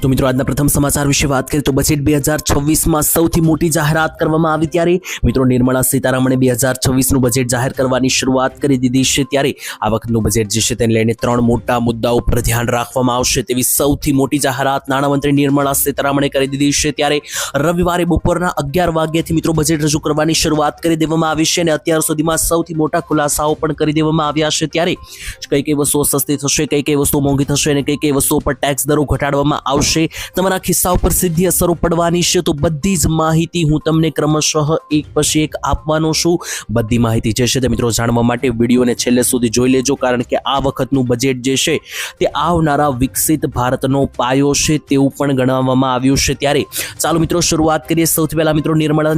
તો મિત્રો, આજના પ્રથમ સમાચાર વિશે વાત કરીએ તો બજેટ બે હજાર છવ્વીસમાં સૌથી મોટી જાહેરાત કરવામાં આવી ત્યારે મિત્રો, નિર્મળા સીતારામણે બે હજાર છવ્વીસનું બજેટ જાહેર કરવાની શરૂઆત કરી દીધી છે ત્યારે આ વખતનું બજેટ જે છે તેને લઈને ત્રણ મોટા મુદ્દાઓ પર ધ્યાન રાખવામાં આવશે તેવી સૌથી મોટી જાહેરાત નાણામંત્રી નિર્મલા સીતારામણે કરી દીધી છે ત્યારે રવિવારે બપોરના અગિયાર વાગ્યાથી મિત્રો, બજેટ રજૂ કરવાની શરૂઆત કરી દેવામાં આવી છે અને અત્યાર સુધીમાં સૌથી મોટા ખુલાસાઓ પણ કરી દેવામાં આવ્યા છે ત્યારે કઈ કઈ વસ્તુઓ સસ્તી થશે કઈ કઈ વસ્તુઓ મોંઘી થશે અને કઈ કઈ વસ્તુઓ પર ટેક્સ દરો ઘટાડવામાં આવશે તમારા ખિસ્સા ઉપર સીધી અસરો પડવાની છે, તો બધી જ માહિતી હું તમને ક્રમશઃ એક પછી એક આપવાનો છું. બધી માહિતી જે છે તે મિત્રો જાણવા માટે વિડીયોને છેલ્લે સુધી જોઈ લેજો, કારણ કે આ વખતનું બજેટ જે છે તે આવનારા વિકસિત ભારતનો પાયો છે તેવું પણ ગણવામાં આવ્યું છે ત્યારે. ચાલો મિત્રો શરૂઆત કરીએ. સૌથી પહેલાં મિત્રો નિર્મળા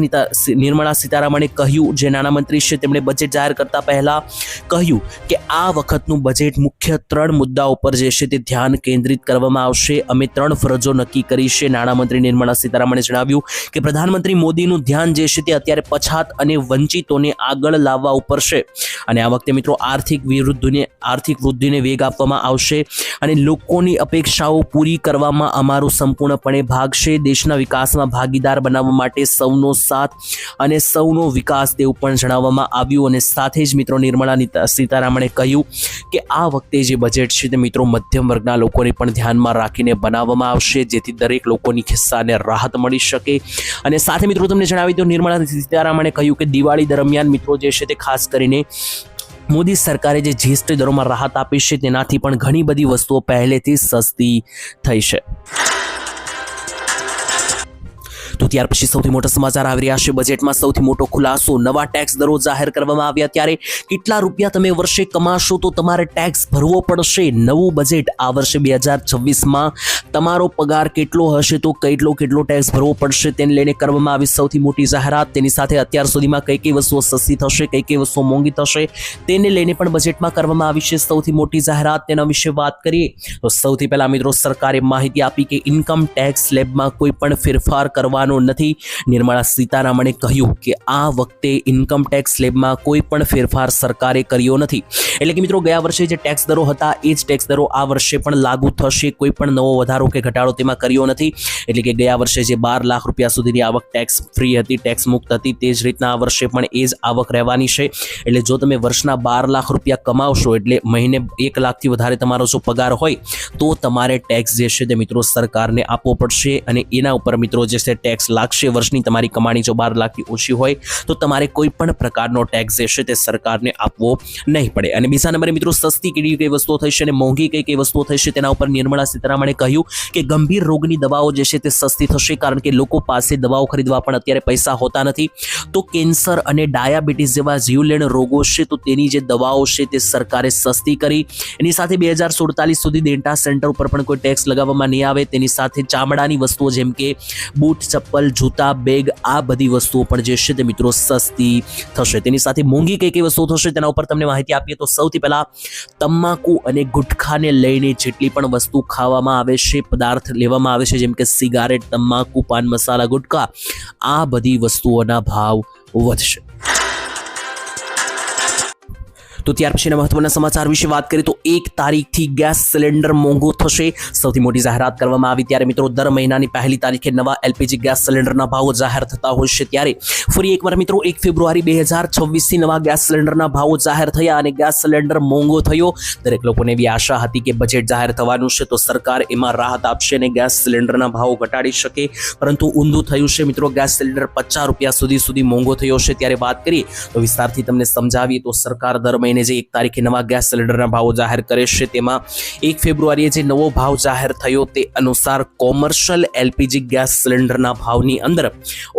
નિર્મળા સીતારામણે કહ્યું, જે નાણામંત્રી છે તેમણે બજેટ જાહેર કરતા પહેલા કહ્યું કે આ વખતનું બજેટ મુખ્ય ત્રણ મુદ્દાઓ પર જે છે તે ધ્યાન કેન્દ્રિત કરવામાં આવશે. અમે ત્રણ ફરજો નક્કી કરી છે. નાણામંત્રી નિર્મળા સીતારામણે જણાવ્યું કે પ્રધાનમંત્રી મોદીનું ધ્યાન જે છે તે અત્યારે પછાત અને વંચિતોને આગળ લાવવા ઉપર છે. અને આ વખતે મિત્રો આર્થિક વિરુદ્ધને આર્થિક વૃદ્ધિને વેગ આપવામાં આવશે અને લોકોની અપેક્ષાઓ પૂરી કરવામાં અમારો સંપૂર્ણપણે ભાગ છે. દેશના વિકાસમાં ભાગીદાર બનાવવા માટે સૌનો સાથ અને સૌનો વિકાસ તેવું પણ જણાવવામાં આવ્યું. અને સાથે જ મિત્રો નિર્મળા સીતારામણે કહ્યું કે આ વખતે જે બજેટ છે તે મિત્રો મધ્યમ વર્ગના લોકોને પણ ધ્યાનમાં રાખીને બનાવવામાં આવશે, જેથી દરેક લોકોની ખિસ્સાને રાહત મળી શકે. અને સાથે મિત્રો, તમને જણાવી દો નિર્મળા સીતારામણે કહ્યું કે દિવાળી દરમિયાન મિત્રો જે છે તે ખાસ કરીને મોદી સરકારે જે જીએસટી દરોમાં રાહત આપી છે, તેનાથી પણ ઘણી બધી વસ્તુઓ પહેલેથી સસ્તી થઈ છે. તો ત્યાર પછી સૌથી મોટા સમાચાર આવી રહ્યા છે. બજેટમાં સૌથી મોટો ખુલાસો. નવા ટેક્સ દરો જાહેર કરવામાં આવ્યા ત્યારે કેટલા રૂપિયા તમે વર્ષે કમાશો તો તમારે ટેક્સ ભરવો પડશે? નવું બજેટ આ વર્ષે બે હજાર છવ્વીસમાં તમારો પગાર કેટલો હશે તો કેટલો કેટલો ટેક્સ ભરવો પડશે તેને લઈને કરવામાં આવી સૌથી મોટી જાહેરાત. તેની સાથે અત્યાર સુધીમાં કઈ કઈ વસ્તુઓ સસ્તી થશે, કઈ કઈ વસ્તુઓ મોંઘી થશે તેને લઈને પણ બજેટમાં કરવામાં આવી છે સૌથી મોટી જાહેરાત. તેના વિશે વાત કરીએ તો સૌથી પહેલા મિત્રો સરકારે માહિતી આપી કે ઇન્કમ ટેક્સ સ્લેબમાં કોઈ પણ ફેરફાર કરવાનો નથી. નિર્મળા સીતારામણે કહ્યું કે આ વખતે ઇન્કમ ટેક્સ સ્લેબમાં કોઈ પણ ફેરફાર સરકારે કર્યો નથી. એટલે કે મિત્રો, ગયા વર્ષે જે ટેક્સ દરો હતા, એ જ ટેક્સ દરો આ વર્ષે પણ લાગુ થશે. કોઈ પણ નવો વધારો કે ઘટાડો તેમાં કર્યો નથી. એટલે કે ગયા વર્ષે જે બાર લાખ રૂપિયા સુધીની આવક ટેક્સ ફ્રી હતી ટેક્સ મુક્ત હતી, તે જ રીતના આ વર્ષે પણ એ જ આવક રહેવાની છે. એટલે જો તમે વર્ષના બાર લાખ રૂપિયા કમાવશો, એટલે મહિને એક લાખથી વધારે તમારો જો પગાર હોય, તો તમારે ટેક્સ જે છે તે મિત્રો સરકારને આપવો પડશે અને એના ઉપર મિત્રો જે છે ટેક્સ લાગશે વર્ષની તમારી કમાણી જો બાર લાખથી ઓછી હોય, તો તમારે કોઈ પણ પ્રકારનો ટેક્સ જે છે તે સરકારને આપવો નહીં પડે. અને બીજા નંબરે મિત્રો, સસ્તી કેવી કઈ વસ્તુઓ થશે અને મોંઘી કઈ કઈ વસ્તુઓ થશે તેના ઉપર નિર્મળા સીતારામણે કહ્યું કે ગંભીર રોગની દવાઓ જે છે તે સસ્તી થશે કારણ કે લોકો પાસે દવાઓ ખરીદવા પણ અત્યારે પૈસા હોતા નથી. તો કેન્સર અને ડાયાબિટીસ જેવા જીવલેણ રોગો છે તો તેની જે દવાઓ છે તે સરકારે સસ્તી કરી. એની સાથે બે હજાર સુડતાલીસ સુધી ડેટા સેન્ટર ઉપર પણ કોઈ ટેક્સ લગાવવામાં નહીં આવે. તેની સાથે ચામડાની વસ્તુઓ જેમ કે બૂટ, ચપ્પલ જૂતા, બેગ, આ બધી વસ્તુઓ પણ જે છે તે મિત્રો સસ્તી થશે. તેની સાથે મોંઘી કઈ કઈ વસ્તુઓ થશે તેના ઉપર તમને માહિતી આપીએ તો સૌથી પહેલાં તમાકુ અને ગુટખાને લઈને જેટલી પણ વસ્તુ ખાવામાં આવે છે, પદાર્થ લેવામાં આવે છે, જેમ કે સિગારેટ, તમાકુ, પાન મસાલા, ગુટખા, આ બધી વસ્તુઓના ભાવ વધશે. તો ત્યાર પછીના મહત્વના સમાચાર વિશે વાત કરીએ તો એક તારીખથી ગેસ સિલિન્ડર મોંઘું થશે. સૌથી મોટી જાહેરાત કરવામાં આવી ત્યારે મિત્રો દર મહિનાની પહેલી તારીખે નવા એલપીજી ગેસ સિલિન્ડરના ભાવો જાહેર થતા હોય છે ત્યારે ફરી એકવાર મિત્રો એક ફેબ્રુઆરી બે હજાર છવ્વીસથી નવા ગેસ સિલિન્ડરના ભાવો જાહેર થયા અને ગેસ સિલિન્ડર મોંઘો થયો. દરેક લોકોને એવી આશા હતી કે બજેટ જાહેર થવાનું છે તો સરકાર એમાં રાહત આપશે અને ગેસ સિલિન્ડરના ભાવો ઘટાડી શકે. પરંતુ ઊંધું થયું છે મિત્રો ગેસ સિલિન્ડર પચાસ રૂપિયા સુધી સુધી મોંઘો થયો છે. ત્યારે વાત કરીએ તો વિસ્તારથી તમને સમજાવીએ તો સરકાર દર મહિને જે એક તારીખે નવા ગેસ સિલિન્ડરના ભાવો જાહેર કરે છે. તેમાં એક ફેબ્રુઆરીએ જે નવો ભાવ જાહેર થયો તે અનુસાર કોમર્શિયલ એલપીજી ગેસ સિલિન્ડરના ભાવની અંદર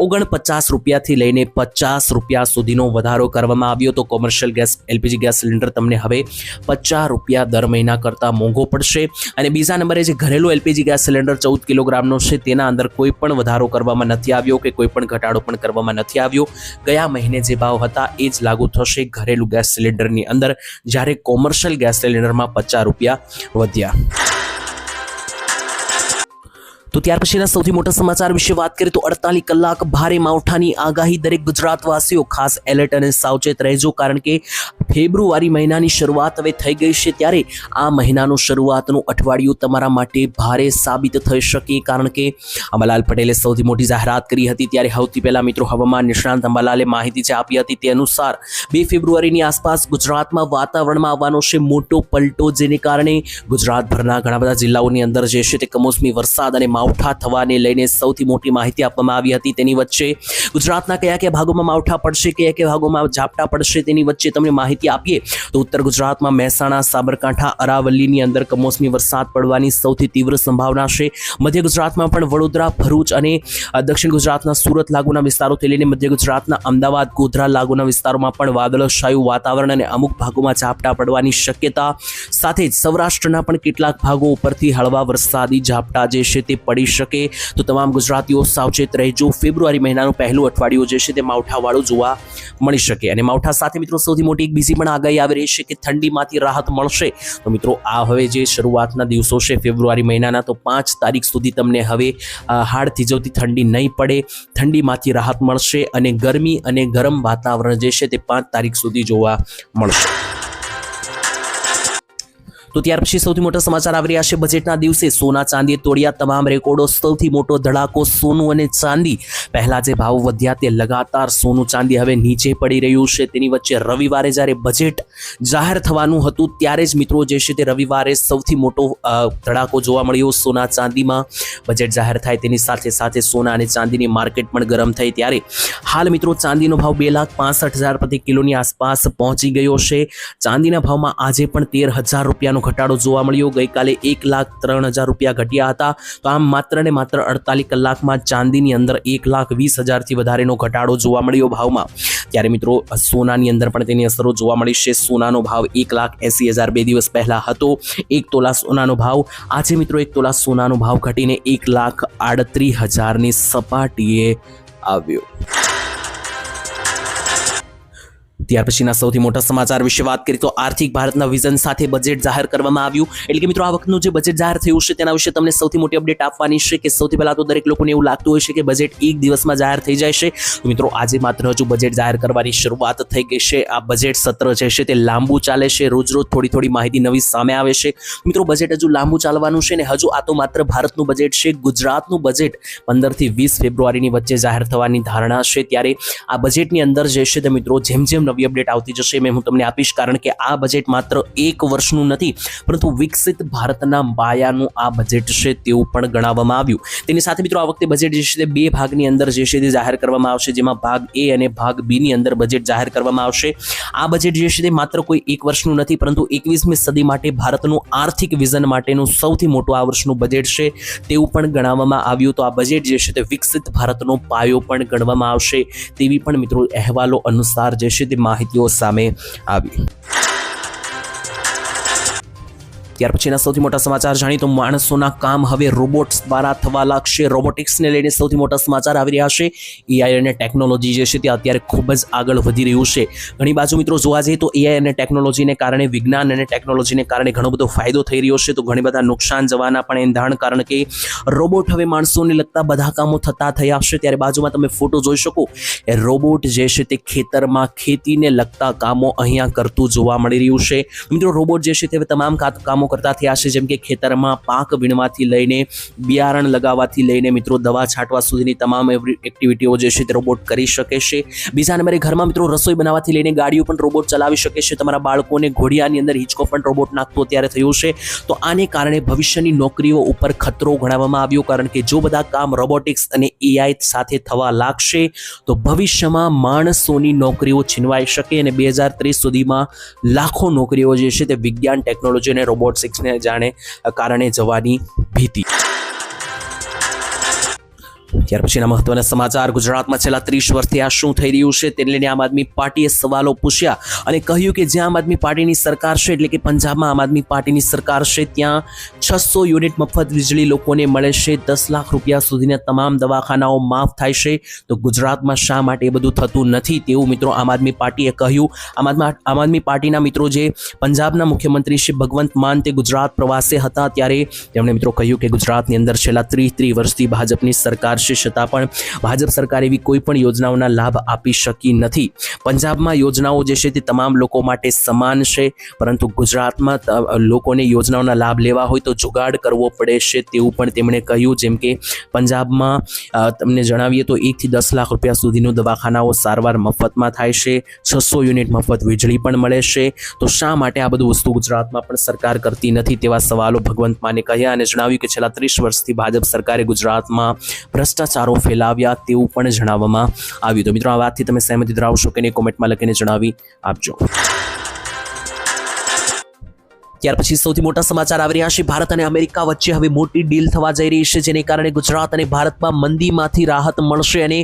ઓગણપચાસ રૂપિયાથી લઈને પચાસ રૂપિયા સુધીનો વધારો કરવામાં આવ્યો. તો commercial gas, LPG gas cylinder તમને હવે પચાસ રૂપિયા દર મહિના કરતાં મોંઘો પડશે. અને બીજા નંબરે જે ઘરેલું એલપીજી ગેસ સિલિન્ડર ચૌદ કિલોગ્રામનો છે, તેના અંદર કોઈ પણ વધારો કરવામાં નથી આવ્યો કે કોઈ પણ ઘટાડો પણ કરવામાં નથી આવ્યો. ગયા મહિને જે ભાવ હતા, એ જ લાગુ થશે ઘરેલું ગેસ સિલિન્ડરની અંદર જ્યારે કોમર્શિયલ ગેસ સિલિન્ડરમાં પચાસ રૂપિયા વધ્યા. તો ત્યાર પછીના સૌથી મોટા સમાચાર વિશે વાત કરીએ તો અડતાલીસ કલાક ભારે માવઠાની આગાહી દરેક ગુજરાતવાસીઓ ખાસ એલર્ટ અને સાવચેત રહેજો કારણ કે ફેબ્રુઆરી મહિનાની શરૂઆત હવે થઈ ગઈ છે ત્યારે આ મહિનાનું શરૂઆતનું અઠવાડિયું તમારા માટે ભારે સાબિત થઈ શકે કારણ કે અંબાલાલ પટેલે સૌથી મોટી જાહેરાત કરી હતી ત્યારે સૌથી પહેલા મિત્રો હવામાન નિષ્ણાંત અંબાલાલે માહિતી જે આપી હતી તે અનુસાર બે ફેબ્રુઆરીની આસપાસ ગુજરાતમાં વાતાવરણમાં આવવાનો છે મોટો પલટો જેને કારણે ગુજરાતભરના ઘણા બધા જિલ્લાઓની અંદર જે છે તે કમોસમી વરસાદ અને માવઠા થવાને લઈને સૌથી મોટી માહિતી આપવામાં આવી હતી. તેની વચ્ચે ગુજરાતના કયા કયા ભાગોમાં માવઠા પડશે, કયા કયા ભાગોમાં ઝાપટા પડશે તેની વચ્ચે તમને માહિતી આપીએ તો ઉત્તર ગુજરાતમાં મહેસાણા, સાબરકાંઠા, અરાવલ્લીની અંદર કમોસમી વરસાદ પડવાની સૌથી તીવ્ર સંભાવના છે. મધ્ય ગુજરાતમાં પણ વડોદરા, ભરૂચ અને દક્ષિણ ગુજરાતના સુરત લાગુના વિસ્તારોથી લઈને મધ્ય ગુજરાતના અમદાવાદ, ગોધરા લાગુના વિસ્તારોમાં પણ વાદળછાયું વાતાવરણ અને અમુક ભાગોમાં ઝાપટા પડવાની શક્યતા. સાથે જ સૌરાષ્ટ્રના પણ કેટલાક ભાગો ઉપરથી હળવા વરસાદી ઝાપટા જે છે તે પડી શકે. તો તમામ ગુજરાતીઓ સાવચેત રહેજો. ફેબ્રુઆરી મહિનાનું પહેલું અઠવાડિયું જે છે તે માવઠાવાળું જોવા મળી શકે. અને માવઠા સાથે મિત્રો, સૌથી મોટી એક બીજી પણ આગાહી આવી રહી છે કે ઠંડીમાંથી રાહત મળશે. તો મિત્રો, આ હવે જે શરૂઆતના દિવસો છે ફેબ્રુઆરી મહિનાના, તો પાંચ તારીખ સુધી તમને હવે હાડ થીજવતી ઠંડી નહીં પડે. ઠંડીમાંથી રાહત મળશે અને ગરમી અને ગરમ વાતાવરણ જે છે તે પાંચ તારીખ સુધી જોવા મળશે. તો ત્યાર પછી સૌથી મોટા સમાચાર આવી રહ્યા છે. બજેટના દિવસે સોના ચાંદીએ તોડ્યા તમામ રેકોર્ડો સૌથી મોટો ધડાકો સોનું અને ચાંદી. પહેલા જે ભાવ વધ્યા તે લગાતાર સોનું, ચાંદી હવે નીચે પડી રહ્યું છે. તેની વચ્ચે રવિવારે જ્યારે બજેટ જાહેર થવાનું હતું, ત્યારે જ મિત્રો જે છે તે રવિવારે સૌથી મોટો ધડાકો જોવા મળ્યો. સોના, ચાંદીમાં બજેટ જાહેર થાય તેની સાથે સાથે સોના અને ચાંદીની માર્કેટ પણ ગરમ થઈ ત્યારે હાલ મિત્રો ચાંદીનો ભાવ બે લાખ પાસઠ હજાર પ્રતિ કિલોની આસપાસ પહોંચી ગયો છે. ચાંદીના ભાવમાં આજે પણ તેર હજાર રૂપિયાનો ઘટાડો જોવા મળ્યો. ગઈકાલે એક લાખ ત્રણ હજાર રૂપિયા ઘટ્યા હતા. તો આમ માત્ર ને માત્ર અડતાલીસ કલાકમાં ચાંદીની અંદર એક લાખ વીસ હજારથી વધારેનો ઘટાડો જોવા મળ્યો ભાવમાં. ત્યારે મિત્રો, સોનાની અંદર પણ તેની અસરો જોવા મળી છે. સોનાનો ભાવ એક લાખ એંસી હજાર બે દિવસ પહેલાં હતો. એક તોલા સોનાનો ભાવ, આજે મિત્રો એક તોલા સોનાનો ભાવ ઘટીને એક લાખ આડત્રીસ હજારની સપાટીએ આવ્યો. ત્યાર પછીના સૌથી મોટા સમાચાર વિશે વાત કરીએ તો આર્થિક ભારતના વિઝન સાથે બજેટ જાહેર કરવામાં આવ્યું. એટલે કે મિત્રો, આ વખતનું જે બજેટ જાહેર થયું છે તેના વિશે તમને સૌથી મોટી અપડેટ આપવાની છે કે સૌથી પહેલાં તો દરેક લોકોને એવું લાગતું હોય છે કે બજેટ એક દિવસમાં જાહેર થઈ જાય છે. તો મિત્રો, આજે માત્ર હજુ બજેટ જાહેર કરવાની શરૂઆત થઈ ગઈ છે. આ બજેટ સત્ર જે છે તે લાંબુ ચાલે છે. રોજ રોજ થોડી થોડી માહિતી નવી સામે આવે છે. મિત્રો બજેટ હજુ લાંબુ ચાલવાનું છે ને હજુ આ તો માત્ર ભારતનું બજેટ છે. ગુજરાતનું બજેટ પંદરથી વીસ ફેબ્રુઆરીની વચ્ચે જાહેર થવાની ધારણા છે. ત્યારે આ બજેટની અંદર જે છે તે મિત્રો, જેમ જેમ નવી અપડેટ આવતી જશે મેં હું તમને આપીશ, કારણ કે આ બજેટ માત્ર એક વર્ષનું નથી, પરંતુ વિકસિત ભારતના પાયાનું આ બજેટ છે તેવું પણ ગણાવવામાં આવ્યું. તેની સાથે મિત્રો આ વખતે બજેટ જે છે તે બે ભાગની અંદર જે છે તે જાહેર કરવામાં આવશે, જેમાં ભાગ એ અને ભાગ બીની અંદર બજેટ જાહેર કરવામાં આવશે. આ બજેટ જે છે તે માત્ર કોઈ એક વર્ષનું નથી, પરંતુ એકવીસમી સદી માટે ભારતનું આર્થિક વિઝન માટેનું સૌથી મોટું આ વર્ષનું બજેટ છે તેવું પણ ગણાવવામાં આવ્યું. તો આ બજેટ જે છે તે વિકસિત ભારતનો પાયો પણ ગણવામાં આવશે તેવી પણ મિત્રો અહેવાલો અનુસાર જે છે તે માહિતીઓ સામે આવી. ત્યાર પછીના સૌથી મોટા સમાચાર જાણી તો માણસોના કામ હવે રોબોટ્સ દ્વારા થવા લાગશે. રોબોટિક્સને લઈને સૌથી મોટા સમાચાર આવી રહ્યા છે. એઆઈ અને ટેકનોલોજી જે છે તે અત્યારે ખૂબ જ આગળ વધી રહ્યું છે. ઘણી બાજુ મિત્રો જોવા જઈએ તો એઆઈ અને ટેકનોલોજીને કારણે વિજ્ઞાન અને ટેકનોલોજીને કારણે ઘણો બધો ફાયદો થઈ રહ્યો છે. તો ઘણી બધા નુકસાન જવાના પણ એંધાણ કારણ કે રોબોટ હવે માણસોને લગતા બધા કામો થતા થયા છે. ત્યારે બાજુમાં તમે ફોટો જોઈ શકો એ રોબોટ જે છે તે ખેતરમાં ખેતીને લગતા કામો અહીંયા કરતું જોવા મળી રહ્યું છે. મિત્રો રોબોટ જે છે તે હવે તમામ કામો કરતા થયા છે, જેમ કે ખેતરમાં પાક વીણવાથી લઈને બિયારણ લગાવવાથી લઈને મિત્રો દવા છાંટવા સુધીની તમામ એક્ટિવિટીઓ જે છે તે રોબોટ કરી શકે છે. બીજા નંબરે ઘરમાં મિત્રો રસોઈ બનાવવાથી લઈને ગાડીઓ પણ રોબોટ ચલાવી શકે છે. તમારા બાળકોને ઘોડિયાની અંદર હિંચકો પણ રોબોટ નાખતો ત્યારે થયું છે. તો આને કારણે ભવિષ્યની નોકરીઓ ઉપર ખતરો ગણાવવામાં આવ્યો, કારણ કે જો બધા કામ રોબોટિક્સ અને એઆઈ સાથે થવા લાગશે, તો ભવિષ્યમાં માણસોની નોકરીઓ છીનવાઈ શકે અને બે હજાર ત્રીસ સુધીમાં લાખો નોકરીઓ જે છે તે વિજ્ઞાન ટેકનોલોજી અને રોબોટિક્સને જાણે કારણે જવાની ભીતિ. ત્યાર પછીના મહત્વના સમાચાર. ગુજરાતમાં છેલ્લા ત્રીસ વર્ષથી આ શું થઈ રહ્યું છે તેને લઈને આમ આદમી પાર્ટીએ સવાલો પૂછ્યા અને કહ્યું કે જ્યાં આમ આદમી પાર્ટીની સરકાર છે, એટલે કે પંજાબમાં આમ આદમી પાર્ટીની સરકાર છે, ત્યાં છસો યુનિટ મફત વીજળી લોકોને મળે છે. દસ લાખ રૂપિયા સુધીના તમામ દવાખાનાઓ માફ થાય છે. તો ગુજરાતમાં શા માટે એ બધું થતું નથી તેવું મિત્રો આમ આદમી પાર્ટીએ કહ્યું. આમ આદમી આમ આદમી પાર્ટીના મિત્રો જે પંજાબના મુખ્યમંત્રી શ્રી ભગવંત માન તે ગુજરાત પ્રવાસે હતા ત્યારે તેમણે મિત્રો કહ્યું કે ગુજરાતની અંદર છેલ્લા ત્રીસ ત્રીસ વર્ષથી ભાજપની સરકાર છે છતાં પણ ભાજપ સરકાર એવી કોઈ પણ યોજનાઓના લાભ આપી શકી નથી. પંજાબમાં યોજનાઓ જે છે તે તમામ લોકો માટે સમાન છે, પરંતુ ગુજરાતમાં લોકોને યોજનાઓના લાભ લેવા હોય તો જુગાડ કરવો પડે છે તેવું પણ તેમણે કહ્યું. જેમ કે પંજાબમાં તમને જણાવીએ તો એકથી દસ લાખ રૂપિયા સુધીનું દવાખાનાઓ સારવાર મફતમાં થાય છે, છસો યુનિટ મફત વીજળી પણ મળે છે. તો શા માટે આ બધું વસ્તુ ગુજરાતમાં પણ સરકાર કરતી નથી તેવા સવાલો ભગવંત માને કહ્યા અને જણાવ્યું કે છેલ્લા ત્રીસ વર્ષથી ભાજપ સરકારે ગુજરાતમાં ભ્રષ્ટાચારો ફેલાવ્યા તેવું પણ જણાવવામાં આવ્યું. તો મિત્રો, આ વાતથી તમે સહેમતી ધરાવશો કે નહીં કોમેન્ટમાં લખીને જણાવી આપજો. ત્યાર પછી સૌથી મોટા સમાચાર આવી રહ્યા છે. ભારત અને અમેરિકા વચ્ચે હવે મોટી ડીલ થવા જઈ રહી છે, જેને કારણે ગુજરાત અને ભારતમાં મંદીમાંથી રાહત મળશે અને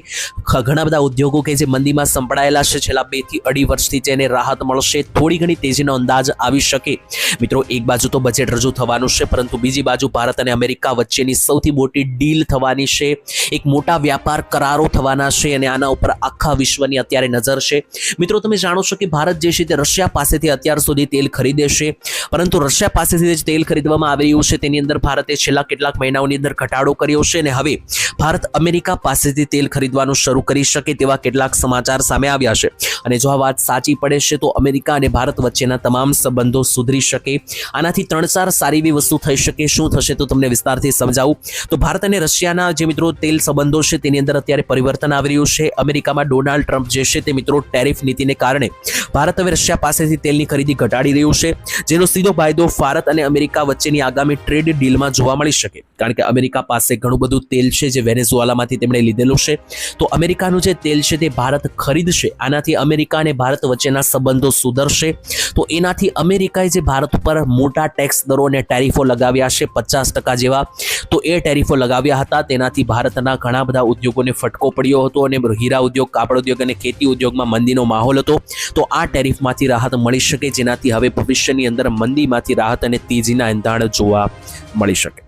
ઘણા બધા ઉદ્યોગો કે જે મંદીમાં સંપડાયેલા છે, છેલ્લા બેથી અઢી વર્ષથી તેને રાહત મળશે. થોડી ઘણી તેજીનો અંદાજ આવી શકે. મિત્રો, એક બાજુ તો બજેટ રજૂ થવાનું છે, પરંતુ બીજી બાજુ ભારત અને અમેરિકા વચ્ચેની સૌથી મોટી ડીલ થવાની છે. એક મોટા વ્યાપાર કરારો થવાના છે અને આના ઉપર આખા વિશ્વની અત્યારે નજર છે. મિત્રો, તમે જાણો છો કે ભારત જે છે તે રશિયા પાસેથી અત્યાર સુધી તેલ ખરીદે છે, પરંતુ રશિયા પાસેથી જે તેલ ખરીદવામાં આવી રહ્યું છે. તેની અંદર ભારતે છેલ્લા કેટલાક મહિનાઓની અંદર ઘટાડો કર્યો છે અને હવે ભારત અમેરિકા પાસેથી તેલ ખરીદવાનું શરૂ કરી શકે તેવા કેટલાક સમાચાર સામે આવ્યા છે. અને જો આ વાત સાચી પડે છે, તો અમેરિકા અને ભારત વચ્ચેના તમામ સંબંધો સુધરી શકે. આનાથી ત્રણ ચાર સારી એવી વસ્તુ થઈ શકે. શું થશે તો તમને વિસ્તારથી સમજાવું. તો ભારત અને રશિયાના જે મિત્રો તેલ સંબંધો છે, તેની અંદર અત્યારે પરિવર્તન આવી રહ્યું છે. અમેરિકામાં ડોનાલ્ડ ટ્રમ્પ જે છે, તે મિત્રો ટેરિફ નીતિને કારણે ભારત હવે રશિયા પાસેથી તેલની ખરીદી ઘટાડી રહ્યું છે. જેનો સીધો ફાયદો ભારત અને અમેરિકા વચ્ચેની આગામી ટ્રેડ ડીલમાં જોવા મળી શકે. કારણ કે અમેરિકા પાસે ઘણું બધું તેલ છે જે વેનેઝુઆલામાંથી તેમણે લીધેલું છે. તો અમેરિકાનું જે તેલ છે તે ભારત ખરીદશે. આનાથી અમેરિકા અને ભારત વચ્ચેના સંબંધો સુધરશે. તો એનાથી અમેરિકાએ જે ભારત ઉપર મોટા ટેક્સ દરો અને ટેરિફો લગાવ્યા છે, પચાસ ટકા જેવા, તો એ ટેરિફો લગાવ્યા હતા. તેનાથી ભારતના ઘણા બધા ઉદ્યોગોને ફટકો પડ્યો હતો અને હીરા ઉદ્યોગ, કાપડ ઉદ્યોગ અને ખેતી ઉદ્યોગમાં મંદીનો માહોલ હતો. તો આ ટેરિફમાંથી રાહત મળી શકે, જેનાથી હવે ભવિષ્યની અંદર મંદીમાંથી રાહત અને તેજીના એંધાણ જોવા મળી શકે.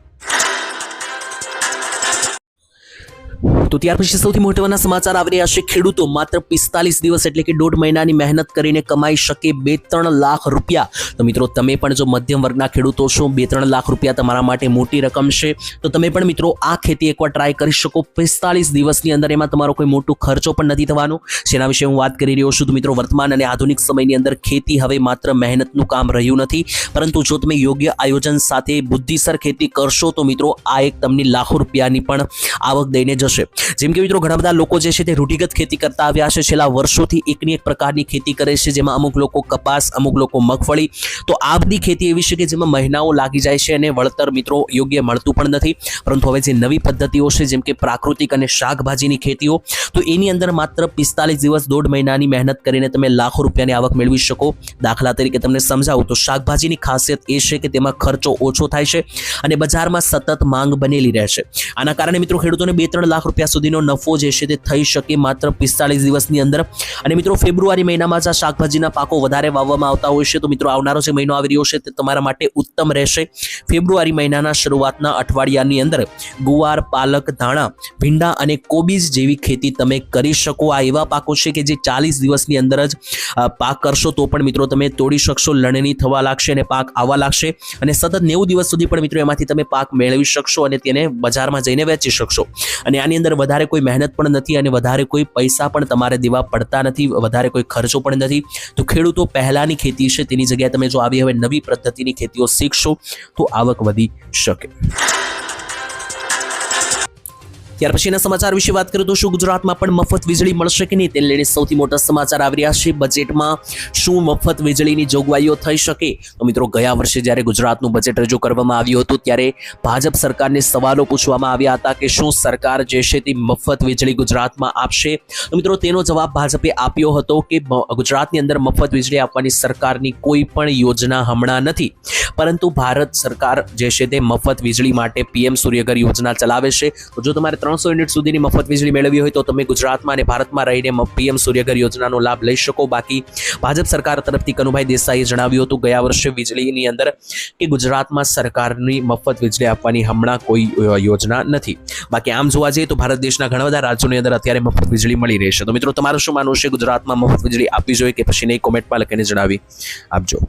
તો ત્યાર પછી સૌથી મહત્વના સમાચાર આવી રહ્યા છે ખેડૂતો માત્ર પિસ્તાલીસ દિવસ એટલે કે દોઢ મહિનાની મહેનત કરીને કમાઈ શકે બે ત્રણ લાખ રૂપિયા. તો મિત્રો, તમે પણ જો મધ્યમ વર્ગના ખેડૂતો છો, બે ત્રણ લાખ રૂપિયા તમારા માટે મોટી રકમ છે. તો તમે પણ મિત્રો, આ ખેતી એકવાર ટ્રાય કરી શકો. પિસ્તાલીસ દિવસની અંદર એમાં તમારો કોઈ મોટો ખર્ચો પણ નથી થવાનો. જેના વિશે હું વાત કરી રહ્યો છું તો મિત્રો, વર્તમાન અને આધુનિક સમયની અંદર ખેતી હવે માત્ર મહેનતનું કામ રહ્યું નથી. પરંતુ જો તમે યોગ્ય આયોજન સાથે બુદ્ધિસર ખેતી કરશો તો મિત્રો, આ એક તમને લાખો રૂપિયાની પણ આવક દઈને જશે. જેમ કે મિત્રો, ઘણા બધા લોકો જે છે તે રૂઢિગત ખેતી કરતા આવ્યા છે. છેલ્લા વર્ષોથી એકની એક પ્રકારની ખેતી કરે છે, જેમાં અમુક લોકો કપાસ, અમુક લોકો મગફળી. તો આ બધી ખેતી એવી છે કે જેમાં મહિનાઓ લાગી જાય છે અને વળતર મિત્રો યોગ્ય મળતું પણ નથી. પરંતુ હવે જે નવી પદ્ધતિઓ છે, જેમ કે પ્રાકૃતિક અને શાકભાજીની ખેતીઓ, તો એની અંદર માત્ર પિસ્તાલીસ દિવસ દોઢ મહિનાની મહેનત કરીને તમે લાખો રૂપિયાની આવક મેળવી શકો. દાખલા તરીકે તમને સમજાવું તો શાકભાજીની ખાસિયત એ છે કે તેમાં ખર્ચો ઓછો થાય છે અને બજારમાં સતત માંગ બનેલી રહે છે. આના કારણે મિત્રો ખેડૂતોને બે ત્રણ લાખ રૂપિયા સુધીનો નફો જે છે તે થઈ શકે માત્ર પિસ્તાળીસ દિવસની અંદર. અને મિત્રો, ફેબ્રુઆરી મહિનામાં જ આ શાકભાજીના પાકો વધારે વાવવામાં આવતા હોય છે. તો મિત્રો, આવનારો જે મહિનો આવી રહ્યો છે તે તમારા માટે ઉત્તમ રહેશે. ફેબ્રુઆરી મહિનાના શરૂઆતના અઠવાડિયાની અંદર ગુવાર, પાલક, ધાણા, ભીંડા અને કોબીજ જેવી ખેતી તમે કરી શકો. આ એવા પાકો છે કે જે ચાલીસ દિવસની અંદર જ પાક કરશો તો પણ મિત્રો તમે તોડી શકશો. લણણી થવા લાગશે અને પાક આવવા લાગશે. અને સતત નેવું દિવસ સુધી પણ મિત્રો એમાંથી તમે પાક મેળવી શકશો અને તેને બજારમાં જઈને વેચી શકશો. અને આની અંદર વધારે કોઈ મહેનત પણ નથી અને વધારે કોઈ પૈસા પણ તમારે દેવા પડતા નથી, વધારે કોઈ ખર્ચો પણ નથી. તો ખેડૂતો પહેલાની ખેતી છે, તેની જગ્યાએ તમે જો આવી હવે નવી પદ્ધતિની ખેતીઓ શીખશો, તો આવક વધી શકે. ત્યાર પછીના સમાચાર વિશે વાત કરું તો શું ગુજરાતમાં પણ મફત વીજળી મળશે કે નહીં તેને લઈને સૌથી મોટા સમાચાર આવી રહ્યા છે. બજેટમાં શું મફત વીજળીની જોગવાઈઓ થઈ શકે? તો મિત્રો, ગયા વર્ષે જ્યારે ગુજરાતનું બજેટ રજૂ કરવામાં આવ્યું હતું, ત્યારે ભાજપ સરકારને સવાલો પૂછવામાં આવ્યા હતા કે શું સરકાર જે છે તે મફત વીજળી ગુજરાતમાં આપશે? તો મિત્રો, તેનો જવાબ ભાજપે આપ્યો હતો કે ગુજરાતની અંદર મફત વીજળી આપવાની સરકારની કોઈ પણ યોજના હમણાં નથી. પરંતુ ભારત સરકાર જે છે તે મફત વીજળી માટે પીએમ સૂર્યઘર યોજના ચલાવે છે. તો જો તમારે ત્રણસો યુનિટ સુધીની મફત વીજળી મેળવી હોય તો તમે ગુજરાતમાં અને ભારતમાં રહીને પીએમ સૂર્યઘર યોજનાનો લાભ લઈ શકો. બાકી ભાજપ સરકાર તરફથી કનુભાઈ દેસાઈએ જણાવ્યું હતું, ગયા વર્ષે વીજળીની અંદર કે ગુજરાતમાં સરકારની મફત વીજળી આપવાની હમણાં કોઈ યોજના નથી. બાકી આમ જોવા જઈએ તો ભારત દેશના ઘણા બધા રાજ્યોની અંદર અત્યારે મફત વીજળી મળી રહેશે તો મિત્રો, તમારું શું માનવું છે? ગુજરાતમાં મફત વીજળી આપવી જોઈએ કે પછી નહીં? કોમેન્ટમાં લખીને જણાવી આપજો.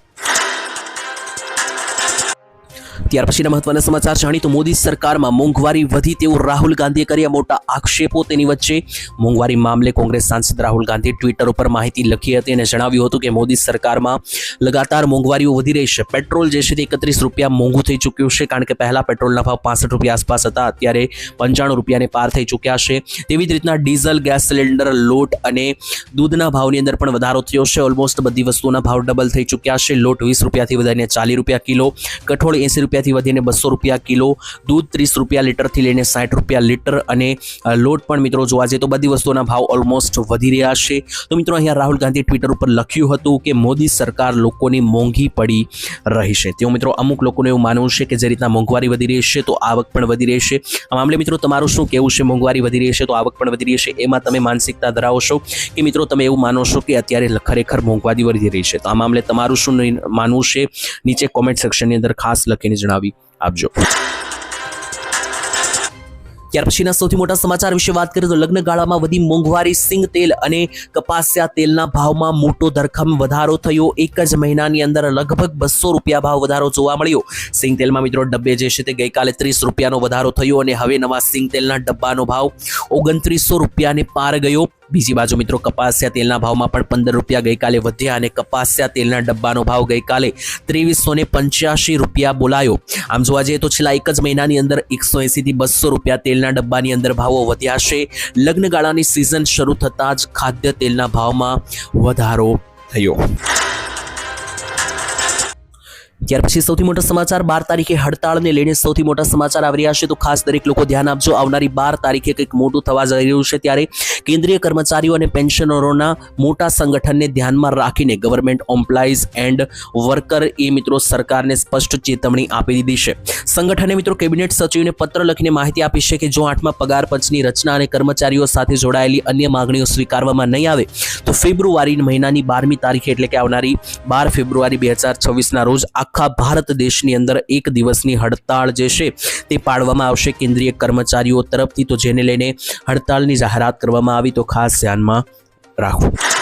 ત્યાર પછીના મહત્વના સમાચાર જાણી તો મોદી સરકારમાં મોંઘવારી વધી તેવું રાહુલ ગાંધીએ કર્યા મોટા આક્ષેપો તેની વચ્ચે. મોંઘવારી મામલે કોંગ્રેસ સાંસદ રાહુલ ગાંધીએ ટ્વિટર ઉપર માહિતી લખી હતી અને જણાવ્યું હતું કે મોદી સરકારમાં લગાતાર મોંઘવારીઓ વધી રહી છે. પેટ્રોલ જે છે તે એકત્રીસ રૂપિયા મોંઘું થઈ ચૂક્યું છે કારણ કે પહેલાં પેટ્રોલના ભાવ પાસઠ રૂપિયા આસપાસ હતા, અત્યારે પંચાણું રૂપિયાને પાર થઈ ચૂક્યા છે. તેવી જ રીતના ડીઝલ, ગેસ સિલિન્ડર, લોટ અને દૂધના ભાવની અંદર પણ વધારો થયો છે. ઓલમોસ્ટ બધી વસ્તુઓના ભાવ ડબલ થઈ ચૂક્યા છે. લોટ વીસ રૂપિયાથી વધારીને ચાલીસ રૂપિયા કિલો, કઠોળ એંસી રૂપિયાથી વધીને બસો રૂપિયા કિલો દૂધ ત્રીસ રૂપિયા લીટરથી લઈને સાઠ રૂપિયા લીટર અને લોટ પણ મિત્રો જોવા જઈએ તો બધી વસ્તુઓના ભાવ ઓલમોસ્ટ વધી રહ્યા છે. તો મિત્રો અહીંયા રાહુલ ગાંધી ટ્વિટર ઉપર લખ્યું હતું કે મોદી સરકાર લોકોની મોંઘી પડી રહી છે. તેઓ મિત્રો અમુક લોકોને એવું માનવું છે કે જે રીતના મોંઘવારી વધી રહી છે તો આવક પણ વધી રહી છે. આ મામલે મિત્રો તમારું શું કહેવું છે? મોંઘવારી વધી રહી છે તો આવક પણ વધી રહી છે. એમાં તમે માનસિકતા ધરાવો છો કે મિત્રો તમે એવું માનો છો કે અત્યારે ખરેખર મોંઘવારી વધી રહી છે. તો આ મામલે તમારું શું માનવું છે? નીચે કોમેન્ટ સેક્શનની અંદર ખાસ લખીને જણાવી આપજો. ત્યાર પછીના સૌથી મોટા સમાચાર વિશે વાત કરીએ તો લગ્ન ગાળામાં વધી મોંઘવારી, સિંગ તેલ અને કપાસિયા તેલના ભાવમાં મોટો ધરખમ વધારો થયો. એક જ મહિનાની અંદર લગભગ બસો રૂપિયા ભાવ વધારો જોવા મળ્યો. સિંગ તેલમાં મિત્રો ડબ્બે જે છે તે ગઈકાલે ત્રીસ રૂપિયાનો વધારો થયો અને હવે નવા સિંગ તેલના ડબ્બાનો ભાવ ઓગણત્રીસો રૂપિયાને પાર ગયો. બીજી બાજુ મિત્રો કપાસિયા તેલના ભાવમાં પણ પંદર રૂપિયા ગઈકાલે વધ્યા અને કપાસિયા તેલના ડબ્બાનો ભાવ ગઈકાલે ત્રેવીસો ને પંચ્યાસી રૂપિયા બોલાયો. આમ જોવા જઈએ તો છેલ્લા એક જ મહિનાની અંદર એકસો એંસીથી બસો રૂપિયા તેલના ડબ્બાની અંદર ભાવો વધ્યા છે. લગ્નગાળાની સિઝન શરૂ થતાં જ ખાદ્ય તેલના ભાવમાં વધારો થયો. ત્યાર પછી સૌથી મોટા સમાચાર, બાર તારીખે હડતાળને લઈને સૌથી મોટા સમાચાર આવી રહ્યા છે. તો ખાસ દરેક લોકો ધ્યાન આપજો. આવનારી બાર તારીખે કંઈક મોટું થવા જઈ રહ્યું છે ત્યારે કેન્દ્રીય કર્મચારીઓ અને પેન્શનરોના મોટા સંગઠનને ધ્યાનમાં રાખીને ગવર્મેન્ટ એમ્પ્લોઈઝ એન્ડ વર્કર એ મિત્રો સરકારને સ્પષ્ટ ચેતવણી આપી દીધી છે. સંગઠને મિત્રો કેબિનેટ સચિવને પત્ર લખીને માહિતી આપી છે કે જો આઠમા પગાર પંચની રચના અને કર્મચારીઓ સાથે જોડાયેલી અન્ય માગણીઓ સ્વીકારવામાં નહીં આવે, તો ફેબ્રુઆરી મહિનાની બારમી તારીખે એટલે કે આવનારી બાર ફેબ્રુઆરી બે હજાર છવ્વીસના રોજ આખા ભારત દેશની અંદર એક દિવસની હડતાળ જે છે તે પાડવામાં આવશે. કેન્દ્રીય કર્મચારીઓ તરફથી તો જેને લઈને હડતાળની જાહેરાત કરવામાં આવી તો ખાસ ધ્યાનમાં રાખવું